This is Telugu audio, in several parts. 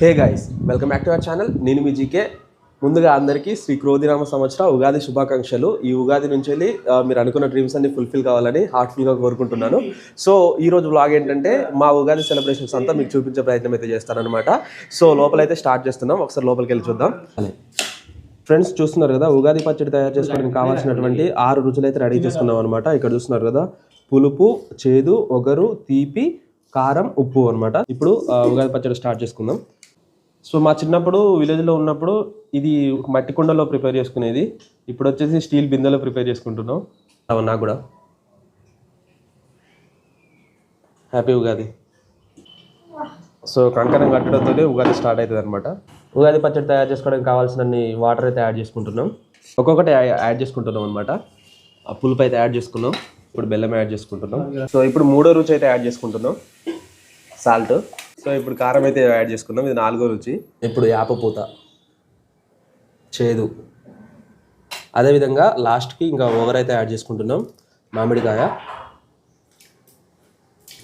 Hey guys welcome back to our channel నేను మీ జీకే ముందుగా అందరికీ శ్రీ క్రోధినామ సంవత్సర ఉగాది శుభాకాంక్షలు. ఈ ఉగాది నుంచి వెళ్ళి మీరు అనుకున్న డ్రీమ్స్ అన్ని ఫుల్ఫిల్ కావాలని హార్ట్ఫుల్గా కోరుకుంటున్నాను. సో ఈ రోజు వ్లాగ్ ఏంటంటే మా ఉగాది సెలబ్రేషన్స్ అంతా మీకు చూపించే ప్రయత్నం అయితే చేస్తానన్నమాట. సో లోపలైతే స్టార్ట్ చేస్తున్నాం. ఒకసారి లోపలికి వెళ్ళి చూద్దాం. ఫ్రెండ్స్ చూస్తున్నారు కదా ఉగాది పచ్చడి తయారు చేసుకోవడానికి కావాల్సినటువంటి ఆరు రుచులు అయితే రెడీ చేసుకున్నాం అనమాట ఇక్కడ చూస్తున్నారు కదా పులుపు చేదు ఒగరు తీపి కారం ఉప్పు అన్నమాట. ఇప్పుడు ఉగాది పచ్చడి స్టార్ట్ చేసుకుందాం. సో మా చిన్నప్పుడు విలేజ్లో ఉన్నప్పుడు ఇది మట్టి కుండలో ప్రిపేర్ చేసుకునేది. ఇప్పుడు వచ్చేసి స్టీల్ బిందెలో ప్రిపేర్ చేసుకుంటున్నాం. అవి నాకు కూడా. హ్యాపీ ఉగాది. సో కంకణం కట్టడంతో ఉగాది స్టార్ట్ అవుతుంది అనమాట ఉగాది పచ్చడి తయారు చేసుకోవడానికి కావాల్సినన్ని వాటర్ అయితే యాడ్ చేసుకుంటున్నాం. ఒక్కొక్కటి యాడ్ చేసుకుంటున్నాం అనమాట ఆ పులుపు అయితే యాడ్ చేసుకున్నాం. ఇప్పుడు బెల్లం యాడ్ చేసుకుంటున్నాం. సో ఇప్పుడు మూడో రుచి అయితే యాడ్ చేసుకుంటున్నాం. సాల్ట్ సో ఇప్పుడు కారం అయితే యాడ్ చేసుకున్నాం. ఇది నాలుగో రుచి ఇప్పుడు యాప పూత. చేదు. అదేవిధంగా లాస్ట్కి ఇంకా ఓవర్ అయితే యాడ్ చేసుకుంటున్నాం. మామిడికాయ.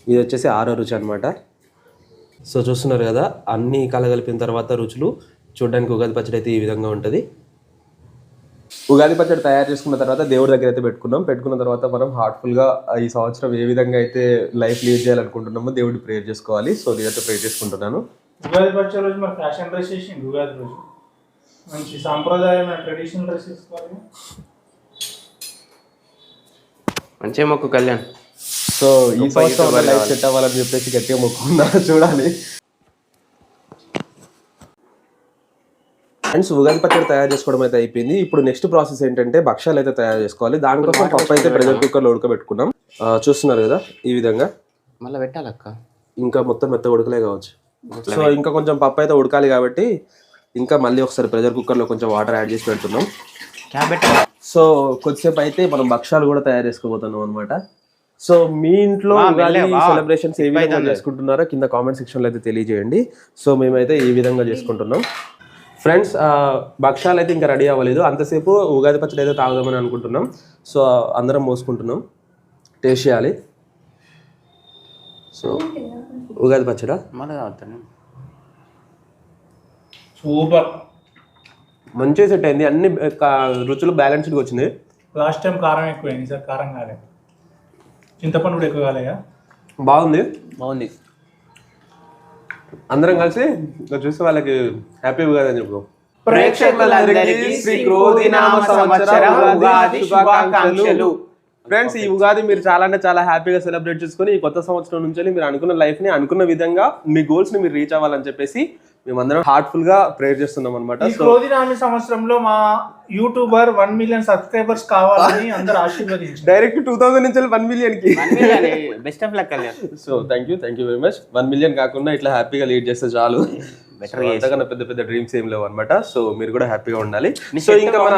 ఇది వచ్చేసి ఆరో రుచి అనమాట సో చూస్తున్నారు కదా అన్ని కలగలిపిన తర్వాత రుచులు. చూడడానికి ఉగాది పచ్చడి అయితే ఈ విధంగా ఉంటుంది. ఉగాది పచ్చడి తయారు చేసుకున్న తర్వాత దేవుడి దగ్గర అయితే పెట్టుకున్నాం. పెట్టుకున్న తర్వాత మనం హార్ట్ఫుల్గా ఈ సంవత్సరం ఏ విధంగా అయితే లైఫ్ లీడ్ చేయాలనుకుంటున్నామో దేవుడి ప్రేయర్ చేసుకోవాలి. సో నేనైతే ప్రేయర్ చేసుకుంటున్నాను. ఉగాది పచ్చే రోజు మరి ఫ్యాషన్ డ్రెస్ చేసిండు ఉగాది రోజు? మంచి సాంప్రదాయమైన ట్రెడిషనల్ డ్రెస్ వేసుకోవాలి మంచిగా మొక్కు కళ్యాణ్. సో ఈ సంవత్సరం లైఫ్ సెట్ అవ్వాలని చెప్పేసి గట్టిగా మొక్కున్నా చూడాలి. ఫ్రెండ్స్ ఉగాది పచ్చడి తయారు చేసుకోవడం అయితే అయిపోయింది. ఇప్పుడు నెక్స్ట్ ప్రాసెస్ ఏంటంటే భక్ష్యాలు అయితే తయారు చేసుకోవాలి. దానికోసం పప్పు అయితే ప్రెషర్ కుక్కర్లో ఉడకబెట్టుకున్నాం. చూస్తున్నారు కదా ఈ విధంగా. మళ్ళీ పెట్టాలక్క ఇంకా మొత్తం మెత్త ఉడకలే కావచ్చు. సో ఇంకా కొంచెం పప్పు అయితే ఉడకాలి కాబట్టి ఇంకా మళ్ళీ ఒకసారి ప్రెషర్ కుక్కర్లో కొంచెం వాటర్ యాడ్ చేసి పెడుతున్నాం. సో కొద్దిసేపు అయితే మనం భక్ష్యాలు కూడా తయారు చేసుకోబోతున్నాం అనమాట సో మీ ఇంట్లో. సెలబ్రేషన్స్ ఏ విధంగా చేసుకుంటున్నారో కింద కామెంట్ సెక్షన్లో అయితే తెలియజేయండి. సో మేమైతే ఈ విధంగా చేసుకుంటున్నాం? ఫ్రెండ్స్ భక్ష్యాలు అయితే ఇంకా రెడీ అవ్వలేదు. అంతసేపు ఉగాది పచ్చడి అయితే తాగుదామని అనుకుంటున్నాం. సో అందరం మోసుకుంటున్నాం. టేస్ట్ చేయాలి. సో ఉగాది పచ్చడా? మళ్ళీ తాగుతాను. సూపర్. మంచిగా సెట్ అయింది. అన్ని కా- రుచులు బ్యాలెన్స్డ్గా వచ్చినాయి లాస్ట్ టైం కారం ఎక్కువైంది. సార్ కారం కాలే. చింతపండు కూడా ఎక్కువ కాలేగా బాగుంది. బాగుంది. అందరం కలిసి చూస్తే వాళ్ళకి హ్యాపీ ఉగాది అని చెప్పుకో ప్రేక్షకులందరికీ శ్రీ క్రోధినామ సంవత్సర ఉగాది శుభాకాంక్షలు. ఫ్రెండ్స్ ఈ ఉగాది మీరు చాలా అంటే చాలా హ్యాపీగా సెలబ్రేట్ చేసుకుని ఈ కొత్త సంవత్సరం నుంచి మీరు అనుకున్న లైఫ్ని అనుకున్న విధంగా మీ గోల్స్ని మీరు రీచ్ అవ్వాలని చెప్పేసి మేమందరం హార్ట్ఫుల్గా ప్రేయర్ చేస్తున్నాం అనమాట ఈ క్రోధినామి సంవత్సరంలో మా యూట్యూబర్ వన్ మిలియన్ సబ్స్క్రైబర్స్ కావాలని అందరు ఆశీర్వదించారు. డైరెక్ట్ టూ థౌసండ్ నుంచి one మిలియన్కి. Best of luck so thank you thank you very much one million కాకుండా ఇట్లా హ్యాపీగా లీడ్ చేస్తే చాలు. అంతకన్నా పెద్ద పెద్ద డ్రీమ్స్ ఏం లేవు అనమాట సో మీరు కూడా హ్యాపీగా ఉండాలి. సో ఇంకా మన.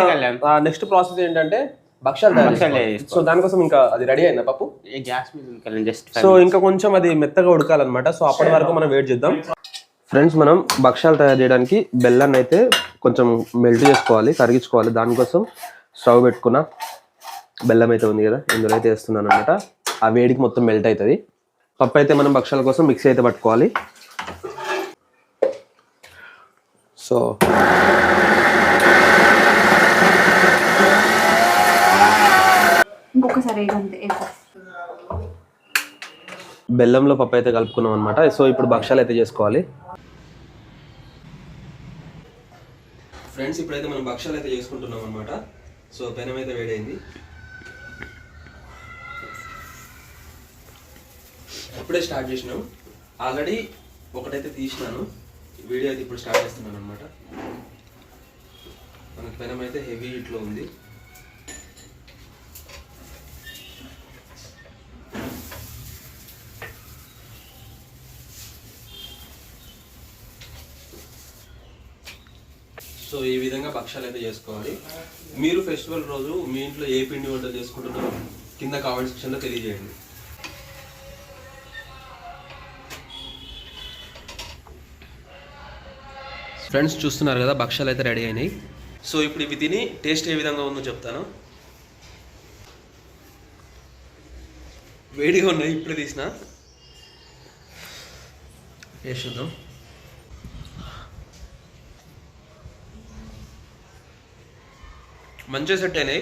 నెక్స్ట్ ప్రాసెస్ ఏంటంటే. సో దానికోసం ఇంకా అది రెడీ అయిందా పప్పు గ్యాస్ మీద సో ఇంకా కొంచెం అది మెత్తగా ఉడకాలన్నమాట. సో అప్పటి వరకు మనం వెయిట్ చేద్దాం. ఫ్రెండ్స్ మనం భక్ష్యాలు తయారు చేయడానికి బెల్లాన్ని అయితే కొంచెం మెల్ట్ చేసుకోవాలి కరిగించుకోవాలి. దానికోసం స్టవ్ పెట్టుకున్న బెల్లం అయితే ఉంది కదా ఇందులో అయితే వేస్తున్నాను అనమాట ఆ వేడికి మొత్తం మెల్ట్ అవుతుంది. పప్పు అయితే మనం భక్ష్యాల కోసం మిక్సీ అయితే పట్టుకోవాలి. సో. బెల్లంలో పప్పు అయితే కలుపుకున్నాం అనమాట సో ఇప్పుడు భక్ష్యాలు అయితే చేసుకోవాలి. ఫ్రెండ్స్ ఇప్పుడైతే మనం భక్ష్యాలు అయితే చేసుకుంటున్నాం అనమాట సో పెనం అయితే వేడైంది. ఇప్పుడే స్టార్ట్ చేసినాం. ఆల్రెడీ ఒకటైతే తీసినాను. వీడియో అయితే ఇప్పుడు స్టార్ట్ చేస్తున్నాను అనమాట మనకి పెనం అయితే హెవీ ఇట్లో ఉంది. సో ఈ విధంగా భక్ష్యాలు అయితే చేసుకోవాలి. మీరు ఫెస్టివల్ రోజు మీ ఇంట్లో ఏ పిండి వంటలు చేసుకుంటున్నారో కింద కామెంట్ సెక్షన్లో తెలియజేయండి. ఫ్రెండ్స్ చూస్తున్నారు కదా భక్ష్యాలు అయితే రెడీ అయినాయి. సో ఇప్పుడు ఇవి తిని టేస్ట్ ఏ విధంగా ఉందో చెప్తాను. వేడిగా ఉన్నాయి ఇప్పుడే తీసిన. టేస్ట్ చూద్దాం. మంచిగా సెట్ అయినాయి